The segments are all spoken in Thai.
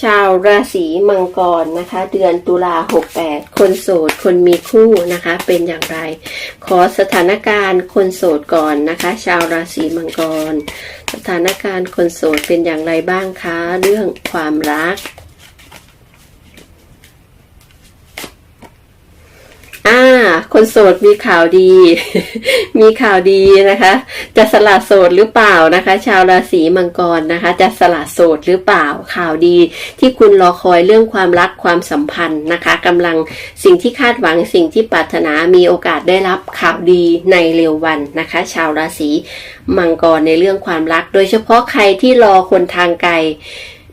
ชาวราศีมังกรนะคะ เดือนตุลา68 คนโสด คนมีคู่นะคะ เป็นอย่างไร ขอสถานการณ์คนโสดก่อนนะคะ ชาวราศีมังกร สถานการณ์คนโสดเป็นอย่างไรบ้างคะ เรื่องความรัก อ่า คนโสดมีข่าวดี มีข่าวดีนะคะ จะสละโสดหรือเปล่านะคะ ชาวราศีมังกรนะคะ จะสละโสดหรือเปล่าข่าวดี ที่คุณรอคอยเรื่องความรักความสัมพันธ์นะคะกำลังสิ่งที่คาดหวังสิ่งที่ปรารถนามีโอกาสได้รับข่าวดีในเร็ววันนะคะ ชาวราศีมังกรในเรื่องความรัก โดยเฉพาะใครที่รอคนทางไกล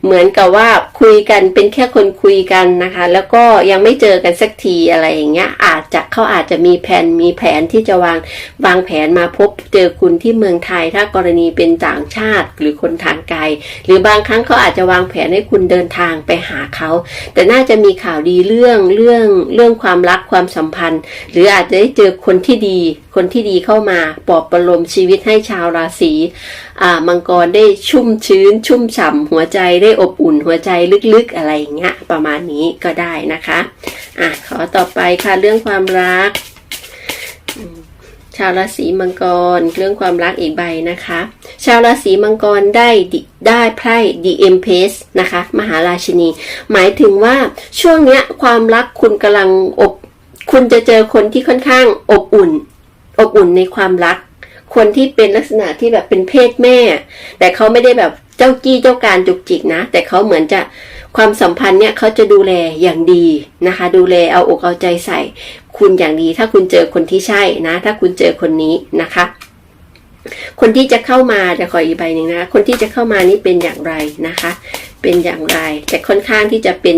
เหมือนกับว่าคุยกันเป็นแค่คนคุยกันนะคะ แล้วก็ยังไม่เจอกันสักทีอะไรอย่างเงี้ย อาจจะเขาอาจจะมีแผนมีแผนที่จะวางวางแผนมาพบเจอคุณที่เมืองไทย ถ้ากรณีเป็นต่างชาติหรือคนทางไกล หรือบางครั้งเขาอาจจะวางแผนให้คุณเดินทางไปหาเขาแต่น่าจะมีข่าวดีเรื่องเรื่องเรื่องความรักความสัมพันธ์ หรืออาจจะได้เจอคนที่ดี คนที่ดีเข้ามาปลอบประโลมชีวิตให้ชาวราศีมังกรได้ชุ่มชื้น ชุ่มฉ่ำหัวใจได้อบอุ่นหัวใจลึกๆอะไรอย่างเงี้ยประมาณนี้ก็ได้นะคะอะขอต่อไปค่ะเรื่องความรัก ชาวราศีมังกรเรื่องความรักอีกใบนะคะ ชาวราศีมังกรได้ได้ไพ่ The Empress นะคะมหาราชินี หมายถึงว่าช่วงเนี้ยความรักคุณกำลังอบคุณจะเจอคนที่ค่อนข้างอบอุ่น อบอุ่นในความรัก คนที่เป็นลักษณะที่แบบเป็นเพศแม่ แต่เขาไม่ได้แบบ เจ้ากี้เจ้าการจุกจิกนะ แต่เขาเหมือนจะความสัมพันธ์เนี่ยเขาจะดูแลอย่างดีนะคะ ดูแลเอาอกเอาใจใส่ คุณอย่างดี ถ้าคุณเจอคนที่ใช่นะ ถ้าคุณเจอคนนี้นะคะ คนที่จะเข้ามาจะขออีกใบหนึ่งนะคนที่จะเข้ามานี่เป็นอย่างไรนะคะ เป็นอย่างไร แต่ค่อนข้างที่จะเป็น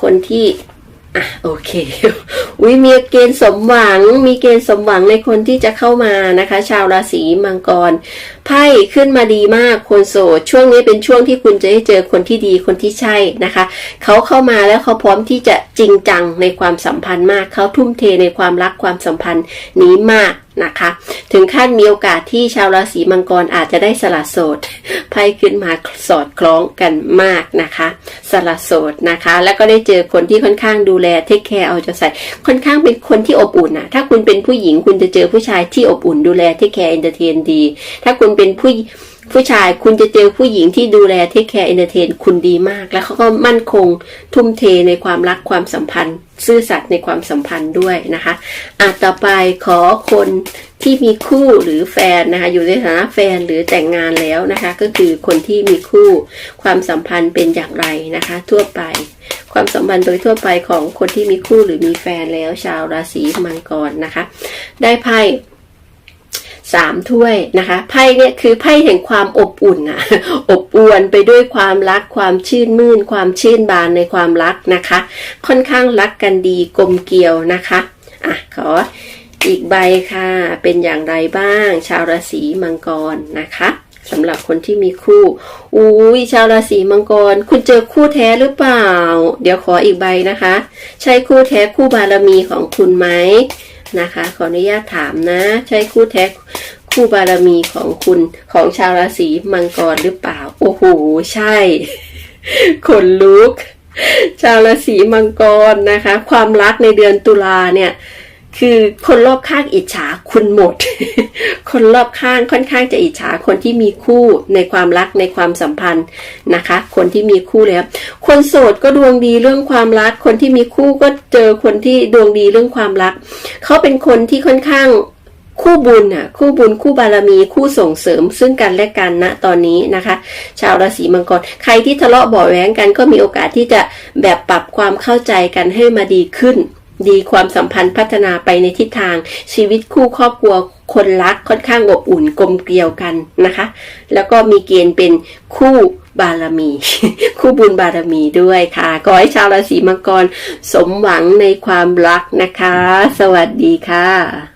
คนที่ อะโอเควิมีเกณฑ์สมหวัง มีเกณฑ์สมหวังในคนที่จะเข้ามานะคะ ชาวราศีมังกร ไพ่ขึ้นมาดีมากคนโสด ช่วงนี้เป็นช่วงที่คุณจะได้เจอคนที่ดีคนที่ใช่นะคะ เขาเข้ามาแล้วเขาพร้อมที่จะจริงจังในความสัมพันธ์มาก เขาทุ่มเทในความรักความสัมพันธ์นี้มาก นะคะ ถึงขั้นมีโอกาสที่ชาวราศีมังกรอาจจะได้สละโสดไพ่ขึ้นมาสอดคล้องกันมากนะคะ สละโสดนะคะ แล้วก็ได้เจอคนที่ค่อนข้างดูแลเทคแคร์เอาใจใส่ค่อนข้างเป็นคนที่อบอุ่นนะถ้าคุณเป็นผู้หญิงคุณจะเจอผู้ชายที่อบอุ่นดูแลเทคแคร์เอนเตอร์เทนดี ถ้าคุณเป็นผู้ ผู้ชายคุณจะเจอผู้หญิงที่ดูแลเทคแคร์เอนเตอร์เทนคุณดีมาก แล้วเขาก็มั่นคงทุ่มเทในความรักความสัมพันธ์ ซื่อสัตย์ในความสัมพันธ์ด้วยนะคะอะต่อไปขอคนที่มีคู่หรือแฟนนะคะอยู่ในฐานะแฟนหรือแต่งงานแล้วนะคะ ก็คือคนที่มีคู่ความสัมพันธ์เป็นอย่างไรนะคะ ทั่วไป ความสัมพันธ์โดยทั่วไปของคนที่มีคู่หรือมีแฟนแล้วชาวราศีมังกรนะคะ ได้ไพ่ สามถ้วยนะคะไพ่เนี่ยคือไพ่แห่งความอบอุ่นอะอบอวลไปด้วยความรักความชื่นมื่น ความชื่นบานในความรักนะคะ ค่อนข้างรักกันดีกลมเกลียวนะคะอะขออีกใบค่ะ เป็นอย่างไรบ้าง ชาวราศีมังกรนะคะสำหรับคนที่มีคู่อุ้ยชาวราศีมังกร คุณเจอคู่แท้หรือเปล่า เดี๋ยวขออีกใบนะคะ ใช่คู่แท้คู่บารมีของคุณไหมนะคะ ขออนุญาตถามนะ ใช่คู่แท้ คู่บารมีของคุณของชาวราศีมังกรหรือเปล่า โอ้โห ใช่ขนลุก ชาวราศีมังกรนะคะ ความรักในเดือนตุลาเนี่ยคือคนรอบข้างอิจฉาคุณหมด คนรอบข้างค่อนข้างจะอิจฉาคนที่มีคู่ในความรักในความสัมพันธ์นะคะ คนที่มีคู่แล้ว คนโสดก็ดวงดีเรื่องความรัก คนที่มีคู่ก็เจอคนที่ดวงดีเรื่องความรัก เขาเป็นคนที่ค่อนข้าง คู่บุญอะคู่บุญคู่บารมีคู่ส่งเสริมซึ่งกันและกันณตอนนี้นะคะ ชาวราศีมังกรใครที่ทะเลาะเบาะแว้งกันก็มีโอกาสที่จะแบบปรับความเข้าใจกันให้มาดีขึ้น ดีความสัมพันธ์พัฒนาไปในทิศทางชีวิตคู่ครอบครัวคนรักค่อนข้างอบอุ่นกลมเกลียวกันนะคะ แล้วก็มีเกณฑ์เป็นคู่บารมี คู่บุญบารมีด้วยค่ะขอให้ชาวราศีมังกรสมหวังในความรักนะคะ สวัสดีค่ะ